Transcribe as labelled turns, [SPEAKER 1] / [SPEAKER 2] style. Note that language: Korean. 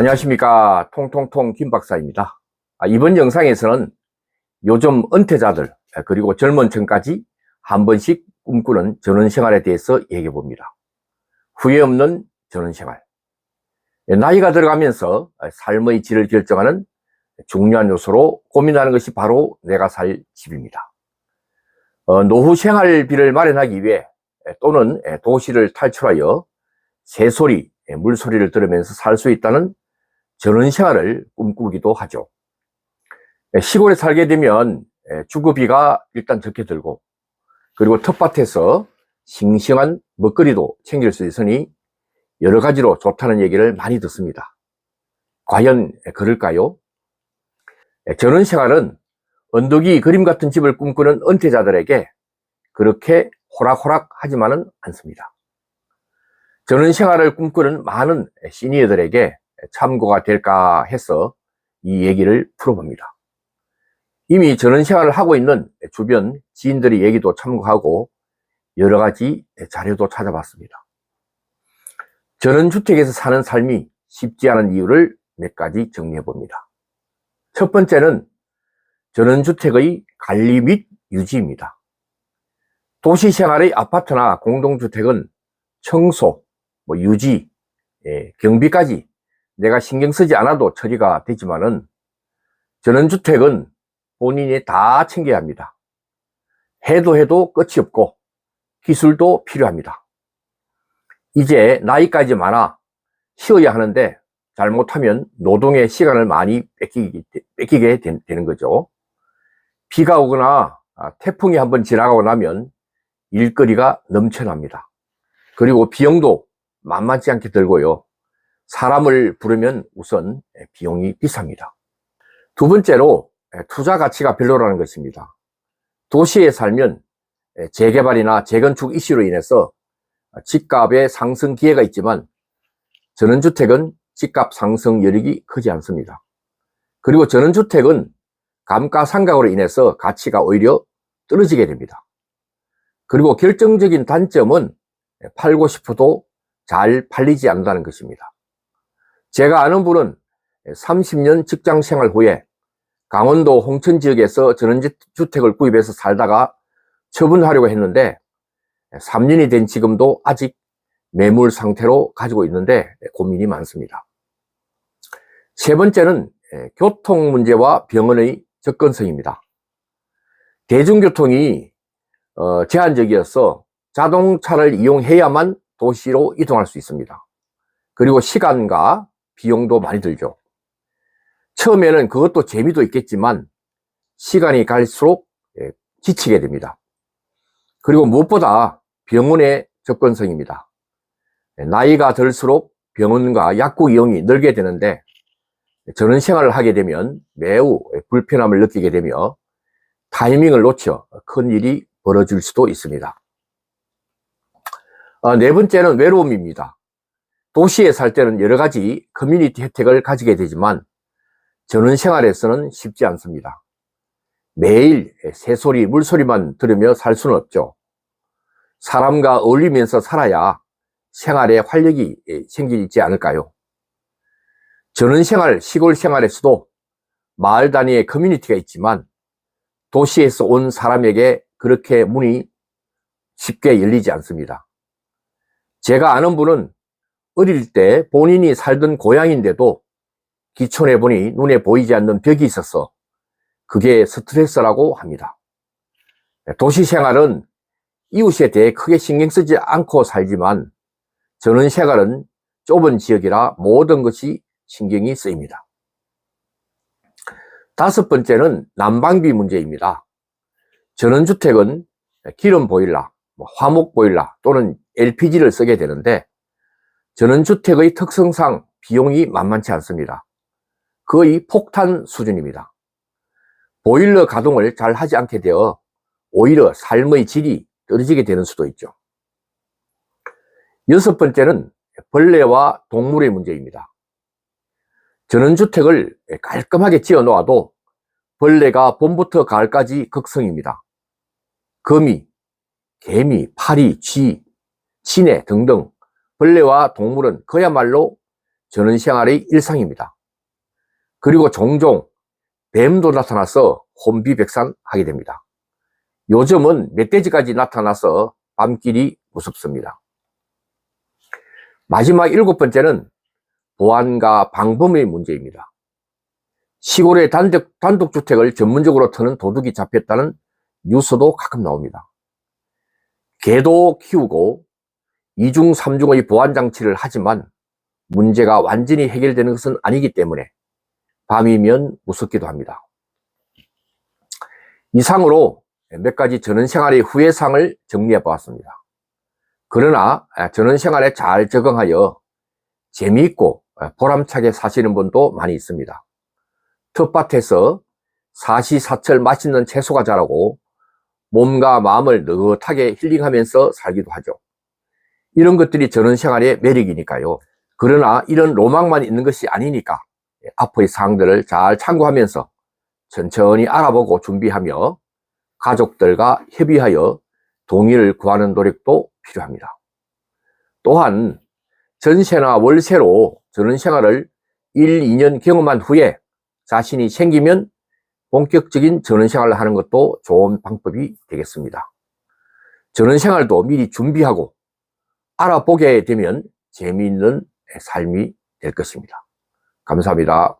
[SPEAKER 1] 안녕하십니까. 통통통 김박사입니다. 아, 이번 영상에서는 요즘 은퇴자들 그리고 젊은 층까지 한 번씩 꿈꾸는 전원생활에 대해서 얘기해 봅니다. 후회 없는 전원생활. 예, 나이가 들어가면서 삶의 질을 결정하는 중요한 요소로 고민하는 것이 바로 내가 살 집입니다. 어, 노후 생활비를 마련하기 위해 또는 도시를 탈출하여 새소리, 물소리를 들으면서 살 수 있다는 전원 생활을 꿈꾸기도 하죠. 시골에 살게 되면 주거비가 일단 적게 들고 그리고 텃밭에서 싱싱한 먹거리도 챙길 수 있으니 여러 가지로 좋다는 얘기를 많이 듣습니다. 과연 그럴까요? 전원 생활은 언덕이 그림 같은 집을 꿈꾸는 은퇴자들에게 그렇게 호락호락 하지만은 않습니다. 전원 생활을 꿈꾸는 많은 시니어들에게 참고가 될까 해서 이 얘기를 풀어봅니다. 이미 전원 생활을 하고 있는 주변 지인들의 얘기도 참고하고 여러 가지 자료도 찾아봤습니다. 전원주택에서 사는 삶이 쉽지 않은 이유를 몇 가지 정리해 봅니다. 첫 번째는 전원주택의 관리 및 유지입니다. 도시 생활의 아파트나 공동주택은 청소, 뭐 유지, 예, 경비까지 내가 신경 쓰지 않아도 처리가 되지만은 전원주택은 본인이 다 챙겨야 합니다. 해도 해도 끝이 없고 기술도 필요합니다. 이제 나이까지 많아 쉬어야 하는데 잘못하면 노동의 시간을 많이 뺏기게, 뺏기게 되 는 거죠. 비가 오거나 아, 태풍이 한번 지나가고 나면 일거리가 넘쳐납니다. 그리고 비용도 만만치 않게 들고요. 사람을 부르면 우선 비용이 비쌉니다. 두 번째로 투자 가치가 별로라는 것입니다. 도시에 살면 재개발이나 재건축 이슈로 인해서 집값의 상승 기회가 있지만 전원주택은 집값 상승 여력이 크지 않습니다. 그리고 전원주택은 감가상각으로 인해서 가치가 오히려 떨어지게 됩니다. 그리고 결정적인 단점은 팔고 싶어도 잘 팔리지 않는다는 것입니다. 제가 아는 분은 30년 직장 생활 후에 강원도 홍천 지역에서 전원주택을 구입해서 살다가 처분하려고 했는데 3년이 된 지금도 아직 매물 상태로 가지고 있는데 고민이 많습니다. 세 번째는 교통 문제와 병원의 접근성입니다. 대중교통이 어, 제한적이어서 자동차를 이용해야만 도시로 이동할 수 있습니다. 그리고 시간과 비용도 많이 들죠. 처음에는 그것도 재미도 있겠지만 시간이 갈수록 예, 지치게 됩니다. 그리고 무엇보다 병원의 접근성입니다. 예, 나이가 들수록 병원과 약국 이용이 늘게 되는데 저런 생활을 하게 되면 매우 불편함을 느끼게 되며 타이밍을 놓쳐 큰 일이 벌어질 수도 있습니다. 아, 네 번째는 외로움입니다. 도시에 살 때는 여러 가지 커뮤니티 혜택을 가지게 되지만 전원 생활에서는 쉽지 않습니다. 매일 새소리, 물소리만 들으며 살 수는 없죠. 사람과 어울리면서 살아야 생활에 활력이 생기지 않을까요? 전원 생활, 시골 생활에서도 마을 단위의 커뮤니티가 있지만 도시에서 온 사람에게 그렇게 문이 쉽게 열리지 않습니다. 제가 아는 분은 어릴 때 본인이 살던 고향인데도 기촌에 보니 눈에 보이지 않는 벽이 있어서 그게 스트레스라고 합니다. 도시 생활은 이웃에 대해 크게 신경 쓰지 않고 살지만 저는 생활은 좁은 지역이라 모든 것이 신경이 쓰입니다. 다섯 번째는 난방비 문제입니다. 전원주택은 기름 보일러, 뭐 화목 보일러 또는 LPG를 쓰게 되는데 전원주택의 특성상 비용이 만만치 않습니다. 거의 폭탄 수준입니다. 보일러 가동을 잘 하지 않게 되어 오히려 삶의 질이 떨어지게 되는 수도 있죠. 여섯 번째는 벌레와 동물의 문제입니다. 전원주택을 깔끔하게 지어 놓아도 벌레가 봄부터 가을까지 극성입니다. 거미, 개미, 파리, 쥐, 진해 등등 벌레와 동물은 그야말로 저는 생활의 일상입니다. 그리고 종종 뱀도 나타나서 혼비백산하게 됩니다. 요즘은 멧돼지까지 나타나서 밤길이 무섭습니다. 마지막 일곱 번째는 보안과 방범의 문제입니다. 시골의 단독, 단독주택을 전문적으로 트는 도둑이 잡혔다는 뉴스도 가끔 나옵니다. 개도 키우고 이중 삼중의 보안 장치를 하지만 문제가 완전히 해결되는 것은 아니기 때문에 밤이면 무섭기도 합니다. 이상으로 몇 가지 전원생활의 후회상을 정리해 보았습니다. 그러나 전원생활에 잘 적응하여 재미있고 보람차게 사시는 분도 많이 있습니다. 텃밭에서 사시사철 맛있는 채소가 자라고 몸과 마음을 느긋하게 힐링하면서 살기도 하죠. 이런 것들이 전원생활의 매력이니까요. 그러나 이런 로망만 있는 것이 아니니까 앞의 사항들을 잘 참고하면서 천천히 알아보고 준비하며 가족들과 협의하여 동의를 구하는 노력도 필요합니다. 또한 전세나 월세로 전원생활을 1, 2년 경험한 후에 자신이 생기면 본격적인 전원생활을 하는 것도 좋은 방법이 되겠습니다. 전원생활도 미리 준비하고 알아보게 되면 재미있는 삶이 될 것입니다. 감사합니다.